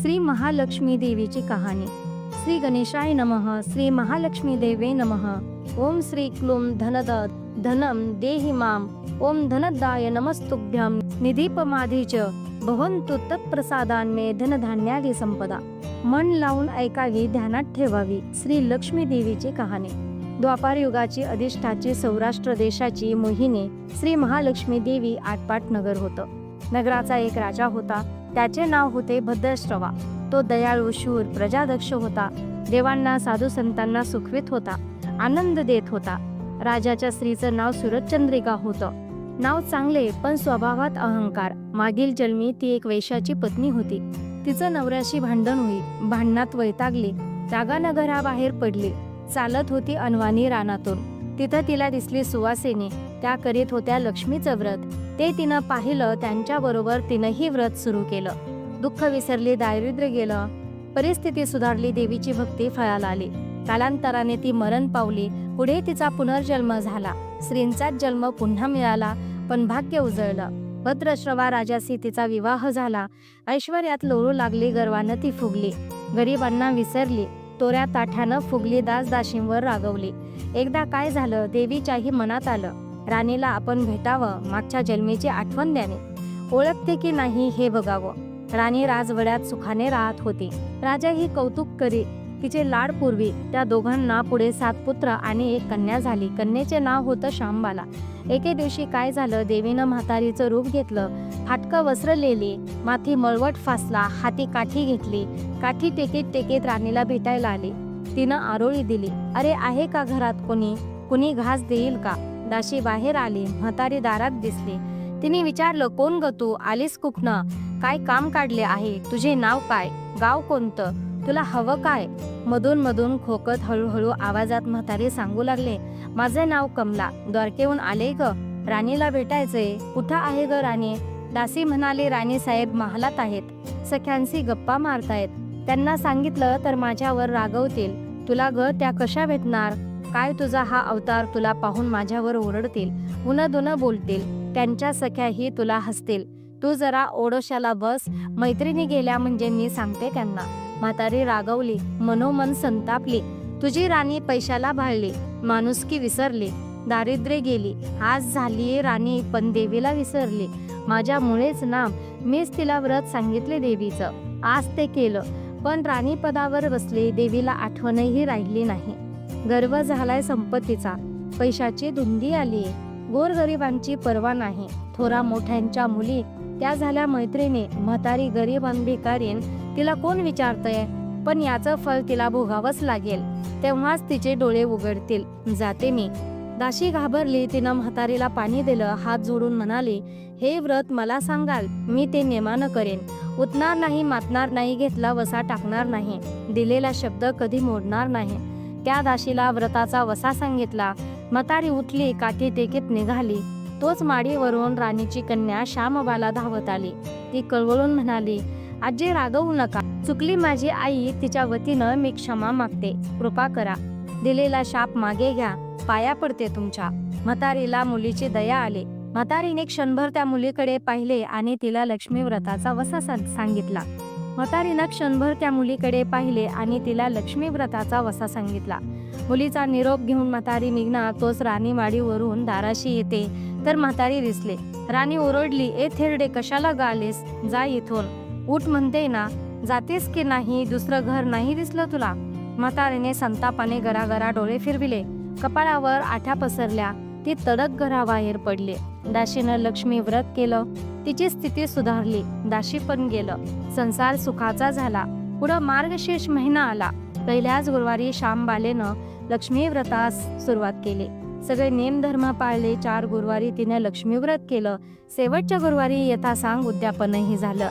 श्री महालक्ष्मी देवीची कहाणी. श्री गणेशाय नमः श्री महालक्ष्मी देवे नमः. ओम श्री क्लुम धनद धनम देहि माम. ओम धनदाय नमस्तुभ्यम निधीपमाधीच भवंतु तत्प्रसादान्मे धनधान्यादी संपदा. मन लावून ऐकावी ध्यानात ठेवावी श्री लक्ष्मी देवीची कहाणी. द्वापार युगाची अधिष्ठाची सौराष्ट्र देशाची मोहिनी श्री महालक्ष्मी देवी आटपाट नगर होतं. नगराचा एक राजा होता. त्याचे नाव होते भद्रश्रवा. तो दयाळू शूर प्रजादक्ष होता. देवांना साधू संतांना सुखवित होता. आनंद देत होता. राजाच्या स्त्रीचं नाव सुरतचंद्रिका होतं. नाव चांगले पण स्वभावात अहंकार. मागील जन्मी ती एक वेशाची पत्नी होती. तिचं नवऱ्याशी भांडण होई. भांडणात वैतागली. रागानगराबाहेर पडली. चालत होती अनवानी रानातून. तिथं तिला दिसली सुवासिनी. त्या करीत होत्या लक्ष्मीचं व्रत. ते तिनं पाहिलं त्यांच्याबरोबर तिनंही व्रत सुरू केलं. दुःख विसरली दारिद्र्य गेलं. परिस्थिती सुधारली देवीची भक्ती फळाला आली. कालांतराने ती मरण पावली. पुढे तिचा पुनर्जन्म झाला. श्रींचाच जन्म पुन्हा मिळाला पण भाग्य उजळलं. भद्रश्रवा राजाशी तिचा विवाह झाला. ऐश्वर्यात लोळू लागली गर्वानं ती फुगली. गरिबांना विसरली. तोऱ्या ताठ्यानं फुगली दासदाशींवर रागवली. एकदा काय झालं देवीच्याही मनात आलं. राणीला आपण भेटावं मागच्या जन्मीची आठवण द्यावी. ओळखते की नाही हे बघावं. राणी राजवड्यात सुखाने राहत होती. राजाही कौतुक करी तिचे लाड पूर्वी. त्या दोघांना पुढे सात पुत्र आणि एक कन्या झाली. कन्येचे नाव होतं शांबाला. एके दिवशी काय झालं? देवीनं म्हातारीचं रूप घेतलं. फाटकं वस्त्र लिहिली माथी मळवट फासला हाती काठी घेतली. काठी टेकीत टेकीत राणीला भेटायला आली. तिनं आरोळी दिली. अरे आहे का घरात कोणी? कुणी घास देईल का? दाशी बाहेर आली म्हातारी दारात दिसली. तिने विचारलं कोण ग तू? आलीस कुठनं? काय काम काढले आहे? तुझे नाव काय? गाव कोणतं? तुला हवं काय? मधून मधून खोकत हळूहळू आवाजात म्हातारी सांगू लागले माझे नाव कमला. द्वारकेहून आले ग. राणीला भेटायचंय. कुठं आहे ग राणी? दासी म्हणाले राणी साहेब महालात आहेत. सख्यांशी गप्पा मारतायत. त्यांना सांगितलं तर माझ्यावर रागवतील. तुला ग त्या कशा भेटणार? काय तुझा हा अवतार तुला पाहून माझ्यावर ओरडतील? उन दुन बोलतील त्यांच्या सख्याही तुला हसतील. तू जरा ओडोशाला बस. मैत्रिणी गेल्या म्हणजे मी सांगते त्यांना. म्हातारी रागवली मनोमन संतापली. तुझी राणी पैशाला भाळली माणुसकी विसरली. दारिद्र्य गेली. आज झाली राणी पण देवीला विसरली. माझ्यामुळेच ना मीच तिला व्रत सांगितले देवीचं. आज ते केलं. पण राणी पदावर बसली देवीला आठवणही राहिली नाही. गर्व झालाय संपत्तीचा. पैशाची धुंदी आली. गोरगरिबांची पर्वा नाही. थोरा मोठ्यांच्या मुली. त्या झाल्या मैत्रिणी. म्हातारी गरीब आणि भिकारीन. तिला कोण विचारतय? पण याचं फळ तिला भोगावंच लागेल. तेव्हाच तिचे डोळे उघडतील. जाते मी. दाशी घाबरली. तिनं म्हातारीला पाणी दिलं. हात जोडून म्हणाली हे व्रत मला सांगाल. मी ते नेमानं करेन. उतणार नाही मातणार नाही घेतला वसा टाकणार नाही. दिलेला शब्द कधी मोडणार नाही. त्या दाशीला व्रताचा वसा सांगितला. मतारी उठली काठी टेकीत निघाली. तोच माडीवरून राणीची कन्या श्यामबाला धावत आली. ती कळवळून म्हणाली आजी रागवू नका. चुकली माझी आई तिच्या वतीनं मी क्षमा मागते. कृपा करा. दिलेला शाप मागे घ्या. पाया पडते तुमच्या. म्हातारीला मुलीची दया आली. म्हातारीने क्षणभर त्या मुलीकडे पाहिले आणि तिला लक्ष्मी व्रताचा वसा सांग- सांगितला. म्हातारीनं क्षणभर त्या मुलीकडे पाहिले आणि तिला लक्ष्मी व्रताचा वसा सांगितला. मुलीचा निरोप घेऊन म्हातारी निघणार तोच राणीवाडीवरून दाराशी येते. तर म्हातारी दिसले राणी ओरडली ए थेरडे कशाला गालेस? जा इथून. उठ म्हणते ना जातेस की नाही? दुसरं घर नाही दिसलं तुला? म्हातारीने संतापाने गरागरा डोळे फिरविले. कपाळावर आठ्या पसरल्या. ती तडक घराबाहेर पडले. दाशीनं लक्ष्मी व्रत केलं. तिची स्थिती सुधारली. दाशी पण गेलं. संसार सुखाचा झाला. पुढं मार्गशीर्ष महिना आला. पहिल्याच गुरुवारी श्यामबालेनं लक्ष्मी व्रतास सुरुवात केली. सगळे नेमधर्म पाळले. चार गुरुवारी तिने लक्ष्मीव्रत केलं. शेवटच्या गुरुवारी यथासांग उद्यापनही झालं.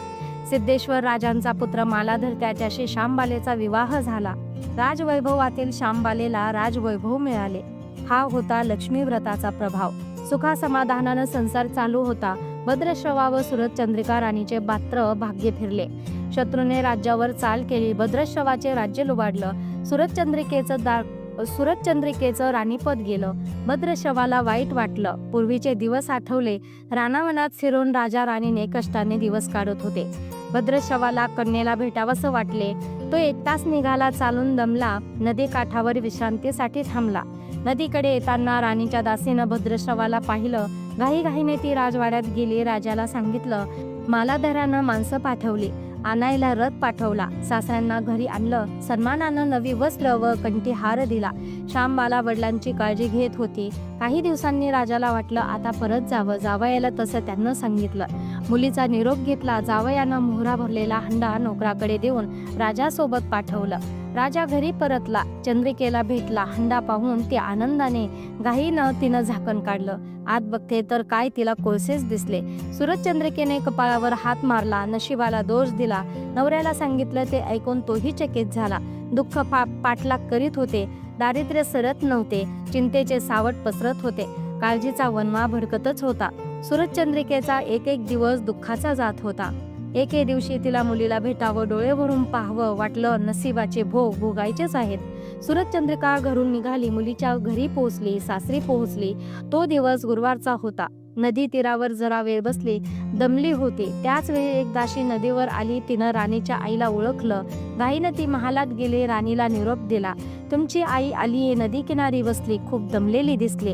सिद्धेश्वर राजांचा पुत्र मालाधर त्याच्याशी श्यामबालेचा विवाह झाला. राजवैभवातील श्यामबालेला राजवैभव मिळाले. हा होता लक्ष्मीव्रताचा प्रभाव. सुखा समाधानानं संसार चालू होता. भद्रश्रवा व सुरत चंद्रिका राणीचे पात्र भाग्य फिरले. शत्रूने राज्यावर चाल केली. भद्रश्रवाचे राज्य लुबाडलं. सुरत चंद्रिकेचं दा सुरत चंद्रिकेचं राणीपद गेलं. भद्रश्रवाला वाईट वाटलं. पूर्वीचे दिवस आठवले. रानावनात फिरून राजा राणीने कष्टाने दिवस काढत होते. भद्रश्रवाला कन्येला भेटावंसं वाटले. तो एकटाच निघाला चालून दमला. नदी काठावर विश्रांतीसाठी थांबला. नदीकडे येताना राणीच्या दासीनं भद्रश्रवाला पाहिलं. घाईघाईने ती राजवाड्यात गेली. राजाला सांगितलं मालाधरानं माणसं पाठवली आणायला रथ पाठवला. सासऱ्यांना घरी आणलं. सन्मानानं नवी वस्त्र व कंठी हार दिला. श्यामबाला वडिलांची काळजी घेत होती. काही दिवसांनी राजाला वाटलं आता परत जावं. जावयाला तसं त्यांना सांगितलं. मुलीचा निरोप घेतला. जावयानं मोहरा भरलेला हंडा नोकराकडे देऊन राजासोबत पाठवलं. राजा घरी परतला. चंद्रिकेला भेटला. हंडा पाहून ती आनंदाने घाईनं तिनं झाकण काढलं. आत बघते तर काय तिला कोळसेच दिसले. सुरत चंद्रिकेने कपाळावर हात मारला. नशिबाला दोष दिला. नवऱ्याला सांगितलं ते ऐकून तोही चकित झाला. दुःख पा पाठलाग करीत होते. दारिद्र्य सरत नव्हते. चिंतेचे सावट पसरत होते. काळजीचा वनवा भडकतच होता. सूरजचंद्रिकेचा एक एक दिवस दुःखाचा जात होता. एके दिवशी तिला मुलीला भेटावं डोळे भरून पाहावं वाटलं नसिबाचे भोग भोगायचेच आहेत. सूरजचंद्रिका घरून निघाली मुलीच्या घरी पोहोचली सासरी पोहोचली. तो दिवस गुरुवारचा होता. नदी तीरावर जरा वेळ बसली दमली होती. त्याच वेळी एक दाशी नदीवर आली. तिनं राणीच्या आईला ओळखलं. गाईनं ती महालात गेली. राणीला निरोप दिला. तुमची आई आली नदी किनारी बसली. खूप दमलेली दिसली.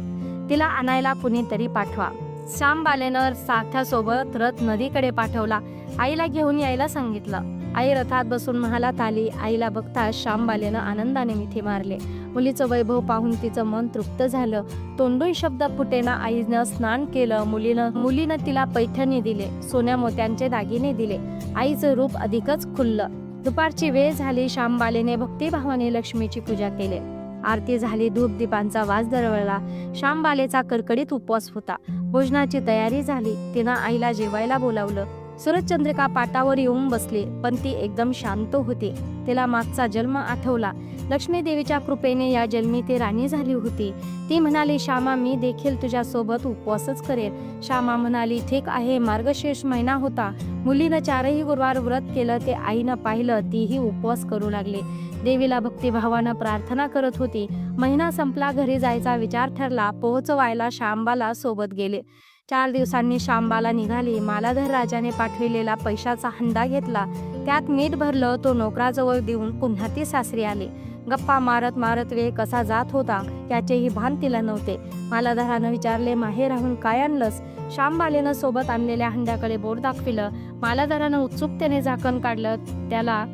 तिला आणायला कुणीतरी पाठवा. श्यामबालेनं साथ्यासोबत रथ नदीकडे पाठवला. आईला घेऊन यायला सांगितलं. आई रथात बसून महालात आली. आईला बघता श्याम बालेनं आनंदाने मिठी मारले. मुलीचं वैभव पाहून तिचं मन तृप्त झालं. तोंडून शब्द फुटेना आईनं स्नान केलं. मुलीनं मुलीनं तिला पैठणी दिले. सोन्या मोत्यांचे दागिने दिले. आईचं रूप अधिकच खुललं. दुपारची वेळ झाली. श्यामबालेने भक्तिभावाने लक्ष्मीची पूजा केली. आरती झाली. धूप दीपांचा वास दरवळला. श्यामबालेचा कडकडीत उपवास होता. भोजनाची तयारी झाली. तिनं आईला जेवायला बोलावलं. सुरतचंद्रिका पाटावर येऊन बसली. पण ती एकदम शांत होती. तिला मागचा जन्म आठवला. लक्ष्मी देवीच्या कृपेने या जन्मी ती राणी झाली होती. ती म्हणाली श्यामा मी देखील तुझ्यासोबत उपवासच करेन श्यामा म्हणाली ठीक आहे मार्गशीर्ष महिना होता. मुलीनं चारही गुरुवार व्रत केलं ते आईनं पाहिलं तीही उपवास करू लागले. देवीला भक्तिभावानं प्रार्थना करत होती. महिना संपला घरी जायचा विचार ठरला. पोहोचवायला शांबाला सोबत गेले. चार दिवसांनी शांबाला निघाली. मालाधर राजाने पाठविलेला पैशाचा हंडा घेतला. त्यात मीठ भरलं तो नोकराजवळ देऊन पुन्हा ती सासरी आली. गप्पा मारत मारत वेळ कसा जात होता याचेही भान तिला नव्हते. मालाधरानं विचारले माहे राहून काय आणलंस? श्यामबालेनं सोबत आणलेल्या हंड्याकडे बोट दाखविलं. मालाधरानं उत्सुकतेने झाकण काढलं. त्याला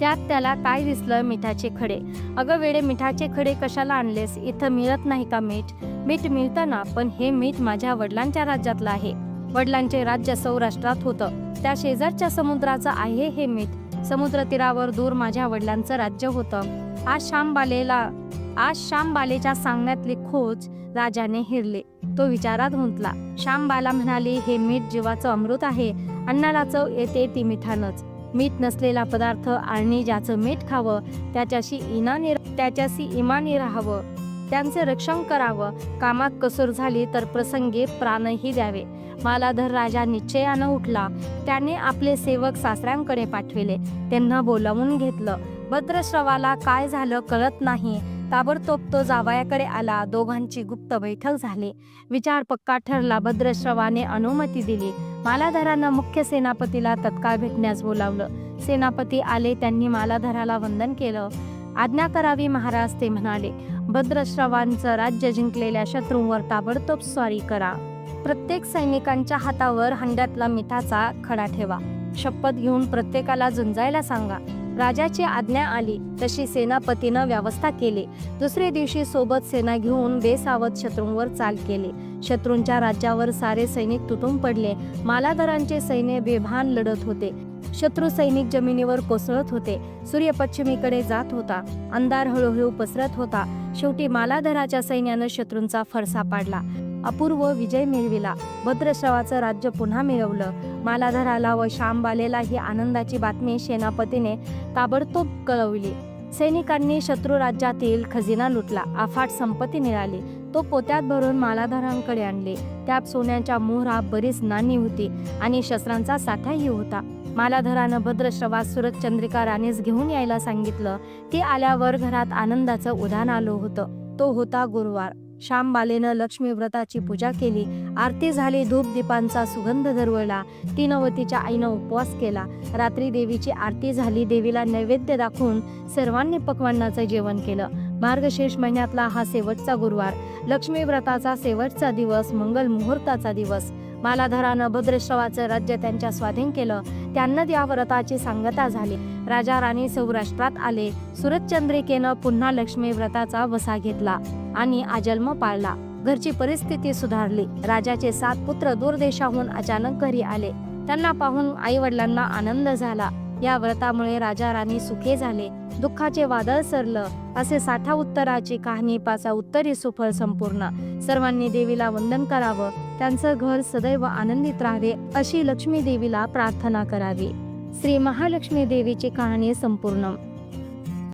त्यात त्याला काय दिसलं मिठाचे खडे? अगं वेळे मिठाचे खडे कशाला आणलेस? इथं मिळत नाही का मीठ? मीठ मिळतं ना पण हे मीठ माझ्या वडिलांच्या राज्यातलं आहे. वडिलांचे राज्य सौराष्ट्रात होतं. त्या शेजारच्या समुद्राचं आहे हे मीठ. समुद्र तीरावर दूर माझ्या वडिलांचं राज्य होतं. आज श्यामबालेला आज श्यामबालेच्या सांगण्यातली खोज राजाने हिरले. तो विचारात गुंतला. श्यामबाला म्हणाली हे मीठ जीवाचं अमृत आहे. अन्नाला चव येते ती मिठानच. मीठ नसलेला पदार्थ आणि ज्याचं मीठ खावं त्याच्याशी इनाने त्याच्याशी इमानी राहावं. त्यांचे रक्षण करावं. कामात कसूर झाली तर प्रसंगी प्राणही द्यावे. मालाधर राजा निश्चयानं उठला. त्याने आपले सेवक सासऱ्यांकडे पाठविले. त्यांना बोलावून घेतलं. भद्रश्रवाला काय झालं कळत नाही. ताबडतोब तो जावयाकडे आला. दोघांची गुप्त बैठक झाली. विचार पक्का ठरला. भद्रश्रवाने अनुमती दिली. मालाधरानं मुख्य सेनापतीला तत्काळ भेटण्यास बोलावलं. सेनापती आले त्यांनी मालाधराला वंदन केलं. आज्ञा करावी महाराज ते म्हणाले. भद्रश्रवांचं राज्य जिंकलेल्या शत्रूंवर ताबडतोब स्वारी करा. प्रत्येक सैनिकांच्या हातावर हंड्यातला मिठाचा खडा ठेवा. शपथ घेऊन प्रत्येकाला झुंजायला सांगा. राजाची आज्ञा आली तशी सेनापतीनं व्यवस्था केली. दुसरे दिवशी सोबत सेना घेऊन बेसावत शत्रूंवर चाल केली. शत्रूंच्या राज्यावर सारे सैनिक तुटून पडले. मालाधरांचे सैन्य बेभान लढत होते. शत्रू सैनिक जमिनीवर कोसळत होते. सूर्य पश्चिमेकडे जात होता. अंधार हळूहळू पसरत होता. शेवटी मालाधराच्या सैन्यानं शत्रूंचा फरसा पाडला. अपूर्व विजय मिळविला. भद्रश्रवाचं राज्य पुन्हा मिळवलं. मालाधराला व श्यामबालेला ही आनंदाची बातमी सेनापतीने ताबडतोब कळवली. सैनिकांनी शत्रू राज्यातील खजिना लुटला. अफाट संपत्ती मिळाली. तो पोत्यात भरून मालाधरांकडे आणले. त्यात सोन्याच्या मोहरा बरीच नाणी होती आणि शस्त्रांचा साठाही होता. मालाधरानं भद्रश्रवा सुरत चंद्रिका राणीस घेऊन यायला सांगितलं ती आल्यावर घरात आनंदाचं उधाण आलं होतं. तो होता गुरुवार. श्यामबालेनं लक्ष्मी व्रताची पूजा केली. आरती झाली धूप दीपांचा सुगंध दरवळला. तीनवतीच्या आईनं उपवास केला. रात्री देवीची आरती झाली देवीला नैवेद्य दाखवून सर्वांनी पकवानाचं जेवण केलं. मार्गशीर्ष महिन्यातला हा शेवटचा गुरुवार. लक्ष्मी व्रताचा शेवटचा दिवस मंगल मुहूर्ताचा दिवस. मालाधरानं भद्रश्रवाचं राज्य त्यांच्या स्वाधीन केलं. त्यांना या व्रताची सांगता झाली. राजा राणी सौराष्ट्रात आले. सुरतचंद्रिकेनं पुन्हा लक्ष्मी व्रताचा वसा घेतला आणि आजन्म पाळला. घरची परिस्थिती सुधारली. राजाचे सात पुत्र दूरदेशाहून अचानक घरी आले. त्यांना पाहून आई वडिलांना आनंद झाला. या व्रतामुळे राजा राणी सुखे झाले. दुःखाचे वादळ सरलं. असे साठा उत्तराची कहाणी पाचा उत्तरी सुफल संपूर्ण. सर्वांनी देवीला वंदन करावं. त्यांचं घर सदैव आनंदित राहावे अशी लक्ष्मी देवीला प्रार्थना करावी. श्री महालक्ष्मी देवीची कहाणी संपूर्ण.